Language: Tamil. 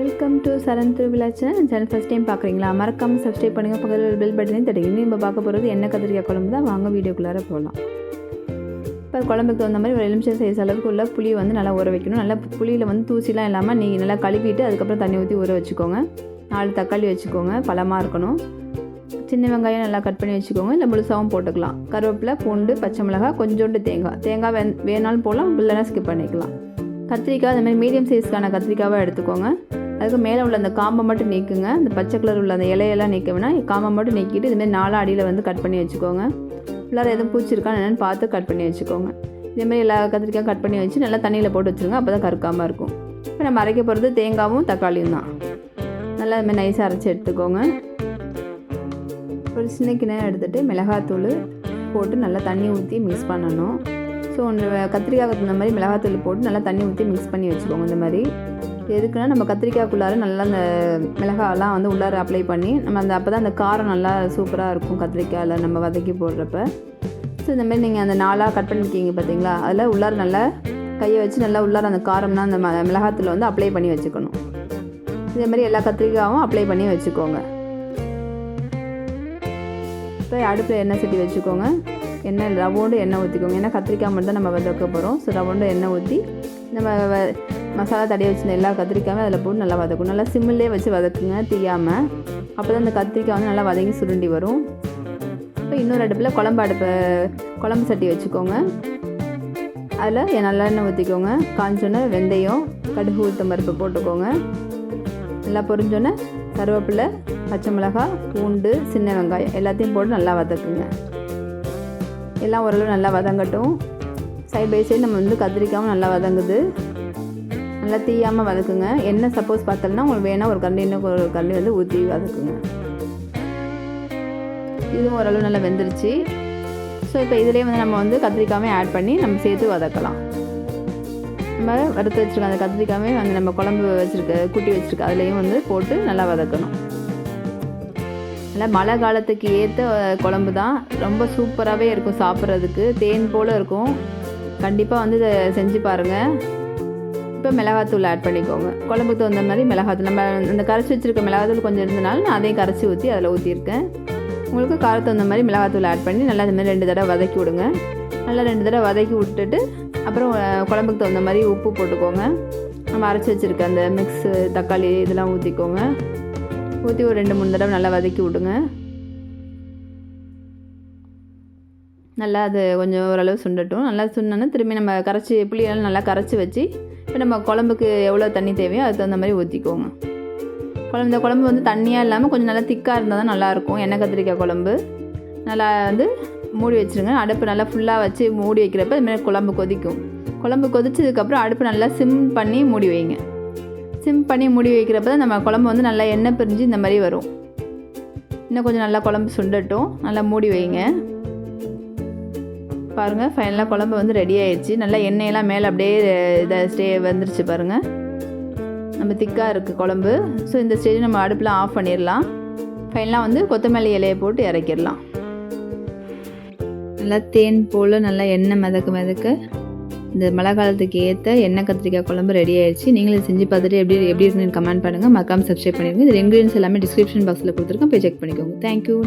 வெல்கம் டு சரண் திருவிழா சேனல் சேனல் ஃபஸ்ட் டைம் பார்க்குறீங்களா? மறக்காமல் சப்ஸ்கிரைப் பண்ணுங்கள் பக்கத்தில் பெல் பட்டனையும் தட்டுங்க. நம்ம பார்க்க போகிறது என்ன கத்திரிக்காய் குழம்பு தான்? வாங்க வீடியோக்குள்ளார போகலாம் இப்போ குழம்புக்கு தகுந்த மாதிரி ஒரு எலுமிச்சை சைஸ் அளவுக்கு உள்ள புளி வந்து நல்லா ஊற வைக்கணும். நல்லா புளியில் வந்து தூசிலாம் இல்லாமல் நீங்கள் நல்லா கழுவிட்டு அதுக்கப்புறம் தண்ணி ஊற்றி ஊற வச்சுக்கோங்க. நாலு தக்காளி வச்சுக்கோங்க. பழமாக இருக்கணும். சின்ன வெங்காயம் நல்லா கட் பண்ணி வச்சுக்கோங்க. இல்லை முழுசாகவும் போட்டுக்கலாம். கருவேப்பிலை பூண்டு பச்சை மிளகாய் கொஞ்சோண்டு தேங்காய். தேங்காய் வே வேணாலும் போகலாம் இல்லைன்னா ஸ்கிப் பண்ணிக்கலாம். கத்திரிக்காய் அந்த மாதிரி மீடியம் சைஸ்க்கான கத்திரிக்காவை எடுத்துக்கோங்க. அதுக்கு மேலே உள்ள அந்த காம்பை மட்டும் நீக்குங்க. அந்த பச்சை கலர் உள்ள அந்த இலையெல்லாம் நீக்க வேணால் காம்பை மட்டும் நீக்கிட்டு இதுமாதிரி நாலு அடியில் வந்து கட் பண்ணி வச்சுக்கோங்க. உள்ளார எதுவும் பூச்சிருக்கா என்னென்னு பார்த்து கட் பண்ணி வச்சுக்கோங்க. இதேமாதிரி எல்லா கத்திரிக்காயும் கட் பண்ணி வச்சு நல்லா தண்ணியில் போட்டு வச்சுருங்க. அப்போ தான் கருக்காமல் இருக்கும். இப்போ நம்ம அரைக்க போகிறது தேங்காவும் தக்காளியும் தான். நல்லா அதுமாதிரி நைஸாக அரைச்சி எடுத்துக்கோங்க. ஒரு சின்ன கிணறு எடுத்துகிட்டு மிளகாத்தூள் போட்டு நல்லா தண்ணி ஊற்றி மிக்ஸ் பண்ணணும். ஸோ ஒன்று கத்திரிக்காய்க்கு தகுந்த மாதிரி மிளகாத்தூள் போட்டு நல்லா தண்ணி ஊற்றி மிக்ஸ் பண்ணி வச்சுக்கோங்க இந்த மாதிரி. எதுக்குன்னா நம்ம கத்திரிக்காய்க்குள்ளார நல்லா அந்த மிளகாலாம் வந்து உள்ளார அப்ளை பண்ணி நம்ம அந்த அப்போ தான் அந்த காரம் நல்லா சூப்பராக இருக்கும் கத்திரிக்காயில் நம்ம வதக்கி போடுறப்ப. ஸோ இந்த மாதிரி நீங்கள் அந்த நாளாக கட் பண்ணிருக்கீங்க பார்த்தீங்களா அதில் உள்ளார நல்லா கையை வச்சு நல்லா உள்ளார அந்த காரம்னா அந்த ம வந்து அப்ளை பண்ணி வச்சுக்கணும். இதே மாதிரி எல்லா கத்திரிக்காயும் அப்ளை பண்ணி வச்சுக்கோங்க. இப்போ அடுப்பில் எண்ணெய் சட்டி வச்சுக்கோங்க. எண்ணெய் ரவோண்டு எண்ணெய் ஊற்றிக்கோங்க ஏன்னா கத்திரிக்காய் மட்டும் தான் நம்ம வதக்க போகிறோம் ஸோ ரவோண்டு எண்ணெய் ஊற்றி நம்ம வ- மசாலா தடையை வச்சுருந்த எல்லா கத்திரிக்காயும் அதில் போட்டு நல்லா வதக்கணும் நல்லா சிம்மிலே வச்சு வதக்குங்க தீயாமல் அப்போ தான் அந்த கத்திரிக்காய் வந்து நல்லா வதங்கி சுருண்டி வரும். இப்போ இன்னொரு அடுப்பில் குழம்பு அடுப்பு குழம்பு சட்டி வச்சுக்கோங்க. அதில் நல்லெண்ணெய் ஊற்றிக்கோங்க. காஞ்சோன்னே வெந்தயம் கடுகு உளுத்தம் பருப்பு போட்டுக்கோங்க. நல்லா பொரிஞ்சோன்னே கருவேப்பிலை பச்சை மிளகாய் பூண்டு சின்ன வெங்காயம் எல்லாத்தையும் போட்டு நல்லா வதக்குங்க. எல்லாம் ஓரளவு நல்லா வதங்கட்டும். சைட் பை சைடு நம்ம வந்து கத்திரிக்காயும் நல்லா வதங்குது. நல்லா தீயாமல் வதக்குங்க. என்ன சப்போஸ் பார்த்தோம்னா உங்களுக்கு வேணால் ஒரு கல் இன்னும் ஒரு கல் வந்து ஊற்றி வதக்குங்க. இதுவும் ஓரளவு நல்லா வெந்துருச்சு. ஸோ இப்போ இதுலேயே வந்து நம்ம வந்து கத்திரிக்காயும் ஆட் பண்ணி நம்ம சேர்த்து வதக்கலாம். நம்ம வறுத்து வச்சுருக்க அந்த கத்திரிக்காயும் வந்து நம்ம குழம்பு வச்சுருக்க குட்டி வச்சுருக்க அதுலேயும் வந்து போட்டு நல்லா வதக்கணும். நல்லா மழை காலத்துக்கு ஏற்ற குழம்பு தான். ரொம்ப சூப்பராகவே இருக்கும் சாப்பிட்றதுக்கு. தேன் போல் இருக்கும். கண்டிப்பாக வந்து இதை செஞ்சு பாருங்கள் இப்போ மிளகாத்தூள் ஆட் பண்ணிக்கோங்க. குழம்புக்கு தகுந்த மாதிரி மிளகாத்தூள். நம்ம அந்த கரைச்சி வச்சுருக்க மிளகாத்தூள் கொஞ்சம் இருந்தனால நான் அதையும் கரைச்சி ஊற்றி அதில் ஊற்றிருக்கேன் உங்களுக்கு காரத்துக்கு தகுந்த மாதிரி மிளகாத்தூள் ஆட் பண்ணி நல்லா இந்த மாதிரி ரெண்டு தடவை வதக்கி விடுங்க. நல்லா ரெண்டு தடவை வதக்கி விட்டுட்டு அப்புறம் குழம்புக்கு தகுந்த மாதிரி உப்பு போட்டுக்கோங்க. நம்ம அரைச்சி வச்சுருக்க அந்த மிக்ஸு தக்காளி இதெல்லாம் ஊற்றிக்கோங்க ஊற்றி ஒரு ரெண்டு மூணு தடவை நல்லா வதக்கி விடுங்க. நல்லா அது கொஞ்சம் ஓரளவு சுண்டட்டும். நல்லா சுண்டோன்னா திரும்பி நம்ம கரைச்சி புளியெல்லாம் நல்லா கரைச்சி வச்சு இப்போ நம்ம குழம்புக்கு எவ்வளோ தண்ணி தேவையோ அதுக்கு தகுந்த மாதிரி ஊற்றிக்கோங்க குழம்பு இந்த குழம்பு வந்து தண்ணியாக இல்லாமல் கொஞ்சம் நல்லா திக்காக இருந்தால் தான் நல்லாயிருக்கும். எண்ணெய் கத்திரிக்காய் குழம்பு. நல்லா வந்து மூடி வச்சுருங்க. அடுப்பு நல்லா ஃபுல்லாக வச்சு மூடி வைக்கிறப்ப இதுமாதிரி குழம்பு கொதிக்கும். குழம்பு கொதிச்சதுக்கப்புறம் அடுப்பு நல்லா சிம் பண்ணி மூடி வைங்க. சிம் பண்ணி மூடி வைக்கிறப்ப தான் நம்ம குழம்பு வந்து நல்லா எண்ணெய் பிரிஞ்சு இந்த மாதிரி வரும். இன்னும் கொஞ்சம் நல்லா குழம்பு சுண்டட்டும். நல்லா மூடி வைங்க. பாருங்கள் ஃபைனலாக குழம்பு வந்து ரெடி ஆயிடுச்சு. நல்லா எண்ணெயெல்லாம் மேலே அப்படியே இதை ஸ்டே வந்துருச்சு பாருங்கள் நம்ம திக்காக இருக்குது குழம்பு. ஸோ இந்த ஸ்டேஜ் நம்ம அடுப்பில் ஆஃப் பண்ணிடலாம். ஃபைனலாக வந்து கொத்தமல்லி இலையை போட்டு இறக்கிடலாம். நல்லா தேன் போல் நல்லா எண்ணெய் மிதக்க மிதக்க இந்த மழை காலத்துக்கு ஏற்ற எண்ணெய் கத்திரிக்காய் குழம்பு ரெடி ஆயிடுச்சு. நீங்களும் செஞ்சு பார்த்துட்டு எப்படி எப்படி இருக்குன்னு கமெண்ட் பண்ணுங்கள் மறக்காமல் சப்ஸ்கிரைப் பண்ணிடுங்க. இது இன்க்ரீடியன்ஸ் எல்லாமே டிஸ்கிரிப்ஷன் பாக்ஸில் கொடுத்துருக்கேன். போய் செக் பண்ணிக்கோங்க. தேங்க்யூ